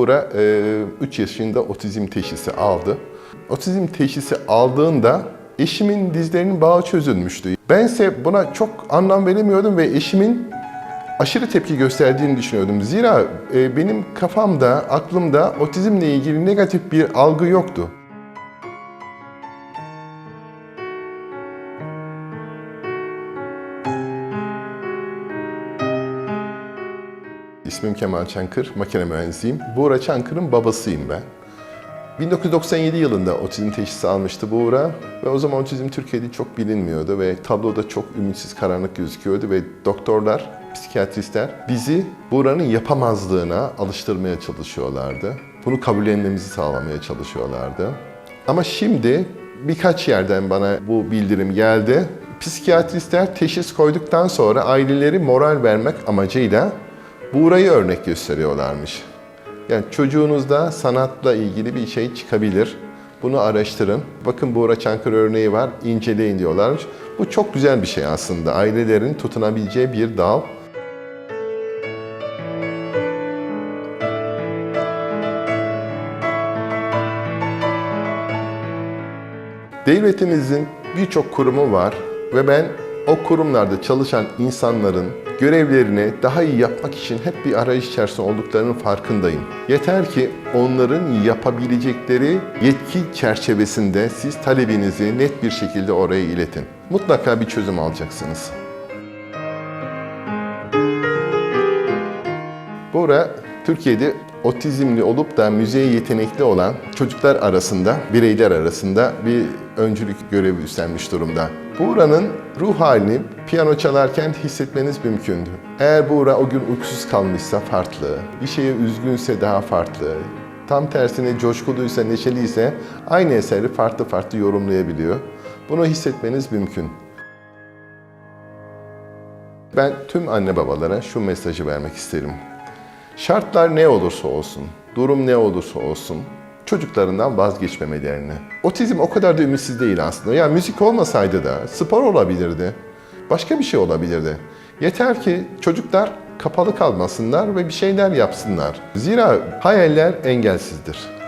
Buğra 3 yaşında otizm teşhisi aldı. Otizm teşhisi aldığında eşimin dizlerinin bağı çözülmüştü. Bense buna çok anlam veremiyordum ve eşimin aşırı tepki gösterdiğini düşünüyordum. Zira e, benim kafamda, aklımda otizmle ilgili negatif bir algı yoktu. İsmim Kemal Çankır, makine mühendisiyim. Buğra Çankır'ın babasıyım ben. 1997 yılında otizm teşhisi almıştı Buğra ve o zaman otizm Türkiye'de çok bilinmiyordu ve tabloda çok ümitsiz karanlık gözüküyordu ve doktorlar, psikiyatristler bizi Buğra'nın yapamazlığına alıştırmaya çalışıyorlardı. Bunu kabullenmemizi sağlamaya çalışıyorlardı. Ama şimdi birkaç yerden bana bu bildirim geldi. Psikiyatristler teşhis koyduktan sonra aileleri moral vermek amacıyla Buğra'yı örnek gösteriyorlarmış. Yani çocuğunuzda sanatla ilgili bir şey çıkabilir. Bunu araştırın. Bakın Buğra Çankır örneği var, inceleyin diyorlarmış. Bu çok güzel bir şey aslında. Ailelerin tutunabileceği bir dal. Devletimizin birçok kurumu var ve ben o kurumlarda çalışan insanların görevlerini daha iyi yapmak için hep bir arayış içerisinde olduklarının farkındayım. Yeter ki onların yapabilecekleri yetki çerçevesinde siz talebinizi net bir şekilde oraya iletin. Mutlaka bir çözüm alacaksınız. Bora, Türkiye'de otizmli olup da müziğe yetenekli olan çocuklar arasında, bireyler arasında bir öncülük görevi üstlenmiş durumda. Buğra'nın ruh halini piyano çalarken hissetmeniz mümkündü. Eğer Buğra o gün uykusuz kalmışsa farklı, bir şeye üzgünse daha farklı, tam tersine coşkuluysa, neşeliyse aynı eseri farklı farklı yorumlayabiliyor. Bunu hissetmeniz mümkün. Ben tüm anne babalara şu mesajı vermek isterim. Şartlar ne olursa olsun, durum ne olursa olsun çocuklarından vazgeçmemelerini. Otizm o kadar da ümitsiz değil aslında. Ya müzik olmasaydı da spor olabilirdi. Başka bir şey olabilirdi. Yeter ki çocuklar kapalı kalmasınlar ve bir şeyler yapsınlar. Zira hayaller engelsizdir.